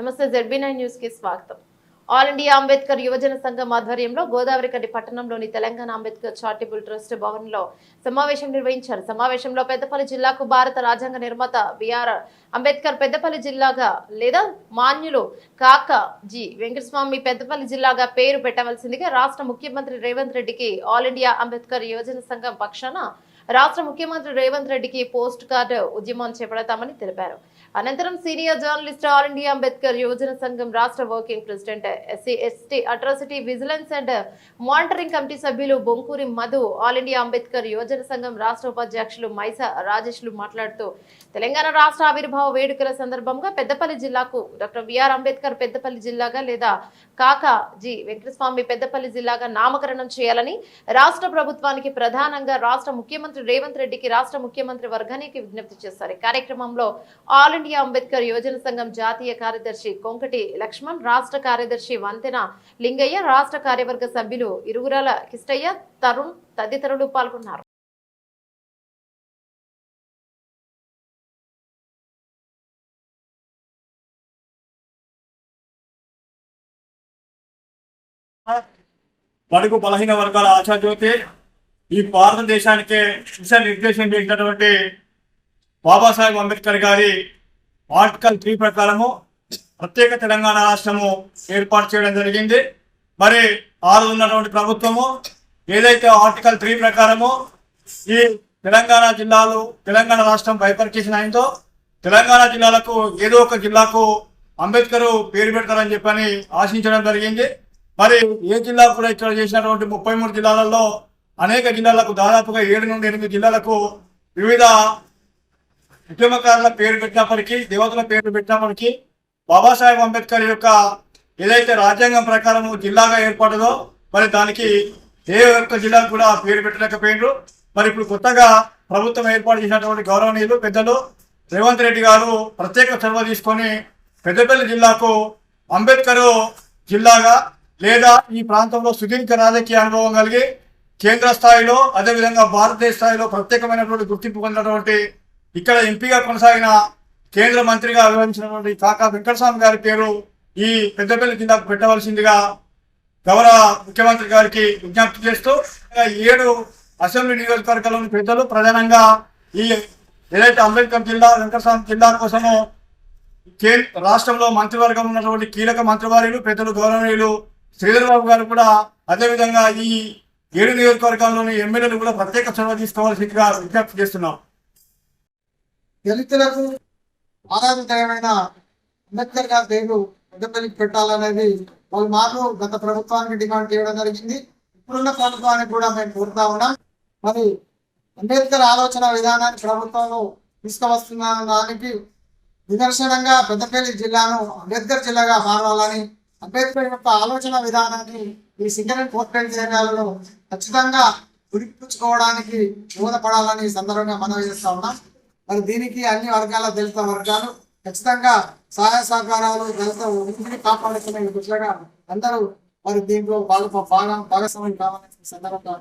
నమస్తే ZB nine న్యూస్కి స్వాగతం. ఆల్ ఇండియా అంబేద్కర్ యువజన సంఘం ఆధ్వర్యంలో గోదావరికడ్డి పట్టణంలోని తెలంగాణ అంబేద్కర్ చారిటబుల్ ట్రస్ట్ భవన్లో సమావేశం నిర్వహించారు. సమావేశంలో పెద్దపల్లి జిల్లాకు భారత రాజ్యాంగ నిర్మాత బిఆర్ అంబేద్కర్ పెద్దపల్లి జిల్లాగా లేదా మాన్యులు కాక జి. వెంకటస్వామి పెద్దపల్లి జిల్లాగా పేరు పెట్టవలసిందిగా రాష్ట్ర ముఖ్యమంత్రి రేవంత్ రెడ్డికి ఆల్ ఇండియా అంబేద్కర్ యువజన సంఘం పక్షాన రాష్ట్ర ముఖ్యమంత్రి రేవంత్ రెడ్డికి పోస్ట్ కార్డు ఉద్యమం చేపడతామని తెలిపారు. అనంతరం senior journalist all India Ambedkar యువజన సంఘం రాష్ట్ర working president SC ST atrocity vigilance and monitoring committee సభ్యులు బొంకూరి మధు ఆల్ ఇండియా అంబేద్కర్ యువజన సంఘం రాష్ట్ర ఉపాధ్యక్షులు మైసా రాజేష్లు మాట్లాడుతూ తెలంగాణ రాష్ట్ర ఆవిర్భావ వేడుకల సందర్భంగా పెద్దపల్లి జిల్లాకు డాక్టర్ బిఆర్ అంబేద్కర్ పెద్దపల్లి జిల్లాగా లేదా కాకా జి. వెంకటస్వామి పెద్దపల్లి జిల్లాగా నామకరణం చేయాలని రాష్ట్ర ప్రభుత్వానికి ప్రధానంగా రాష్ట్ర ముఖ్యమంత్రి రేవంత్ రెడ్డికి రాష్ట్ర ముఖ్యమంత్రి వర్గానికి విజ్ఞప్తి చేశారు. కార్యక్రమంలో ఆల్ ఇండియా అంబేద్కర్ యువజన సంఘం జాతీయ కార్యదర్శి కొంకటి లక్ష్మణ్ రాష్ట్ర కార్యదర్శి వంతెన లింగయ్య రాష్ట్ర కార్యవర్గ సభ్యులు ఇరుగురాల కిష్టయ్య తరుణ్ తదితరులు పాల్గొన్నారు. బడుగు బలహీన వర్గాల ఆశాజ్యోతి ఈ భారతదేశానికే దిశ నిర్దేశం చేసినటువంటి బాబాసాహెబ్ అంబేద్కర్ గారి ఆర్టికల్ త్రీ ప్రకారము ప్రత్యేక తెలంగాణ రాష్ట్రము ఏర్పాటు చేయడం జరిగింది. మరి ఆరు ఉన్నటువంటి ప్రభుత్వము ఏదైతే ఆర్టికల్ త్రీ ప్రకారము ఈ తెలంగాణ జిల్లాలు తెలంగాణ రాష్ట్రం బైపర్కేషన్ అయిందో తెలంగాణ జిల్లాలకు ఏదో ఒక జిల్లాకు అంబేద్కర్ పేరు పెడతారని చెప్పని ఆశించడం జరిగింది. మరి ఏ జిల్లా కూడా ఇక్కడ చేసినటువంటి ముప్పై మూడు జిల్లాలలో అనేక జిల్లాలకు దాదాపుగా ఏడు నుండి ఎనిమిది జిల్లాలకు వివిధ ఉద్యమకారుల పేరు పెట్టినప్పటికీ దేవతల పేరు పెట్టినప్పటికీ బాబాసాహెబ్ అంబేద్కర్ యొక్క ఏదైతే రాజ్యాంగం ప్రకారం జిల్లాగా ఏర్పడదో మరి దానికి ఏ ఒక్క జిల్లాకు కూడా పేరు పెట్టలేకపోయినారు. మరి ఇప్పుడు కొత్తగా ప్రభుత్వం ఏర్పాటు చేసినటువంటి గౌరవనీయులు పెద్దలు రేవంత్ రెడ్డి గారు ప్రత్యేక చొరవ తీసుకొని పెద్దపల్లి జిల్లాకు అంబేద్కర్ జిల్లాగా లేదా ఈ ప్రాంతంలో సుదీర్ఘ రాజకీయ అనుభవం కలిగి కేంద్ర స్థాయిలో అదేవిధంగా భారతదేశ స్థాయిలో ప్రత్యేకమైనటువంటి గుర్తింపు పొందినటువంటి ఇక్కడ ఎంపీగా కొనసాగిన కేంద్ర మంత్రిగా వివరించినటువంటి కాకా వెంకటస్వామి గారి పేరు ఈ పెద్దపల్లి కింద పెట్టవలసిందిగా గౌరవ ముఖ్యమంత్రి గారికి విజ్ఞప్తి చేస్తూ ఏడు అసెంబ్లీ నియోజకవర్గాల్లోని పెద్దలు ప్రధానంగా ఈ ఏదైతే అంబేద్కర్ జిల్లా వెంకటస్వామి జిల్లా కోసము రాష్ట్రంలో మంత్రివర్గం ఉన్నటువంటి కీలక మంత్రివారులు పెద్దలు గౌరవనీయులు శ్రీధర్ బాబు గారు కూడా అదేవిధంగా ఈ ఏడు నియోజకవర్గాల్లోని ఎమ్మెల్యేలు కూడా ప్రత్యేక చొరవ తీసుకోవాల్సిందిగా విజ్ఞప్తి చేస్తున్నాం. దళితులకు ఆరాధకరమైన అంబేద్కర్ గారి పేరు పెద్దపల్లికి పెట్టాలనేది వాళ్ళు మాకు గత ప్రభుత్వానికి డిమాండ్ చేయడం జరిగింది. ఇప్పుడున్న ప్రభుత్వానికి కూడా మేము కోరుతా ఉన్నాం. మరి అంబేద్కర్ ఆలోచన విధానాన్ని ప్రభుత్వంలో తీసుకువస్తున్న దానికి నిదర్శనంగా పెద్దపల్లి జిల్లాను అంబేద్కర్ జిల్లాగా మారాలని అంబేద్కర్ యొక్క ఆలోచన విధానాన్ని ఈ సింగరేణి పోర్ట్రేట్ చేయాలలో ఖచ్చితంగా గురిపుచ్చుకోవడానికి బోధపడాలని సందర్భంగా మనవి చేస్తా ఉన్నాం. మరి దీనికి అన్ని వర్గాల దళిత వర్గాలు ఖచ్చితంగా సహాయ సహకారాలు దళిత ఉనికిని కాపాడుకునే దిశగా అందరూ మరి దీంట్లో భాగ భాగం భాగస్వామ్యం కావాలని ఈ సందర్భంగా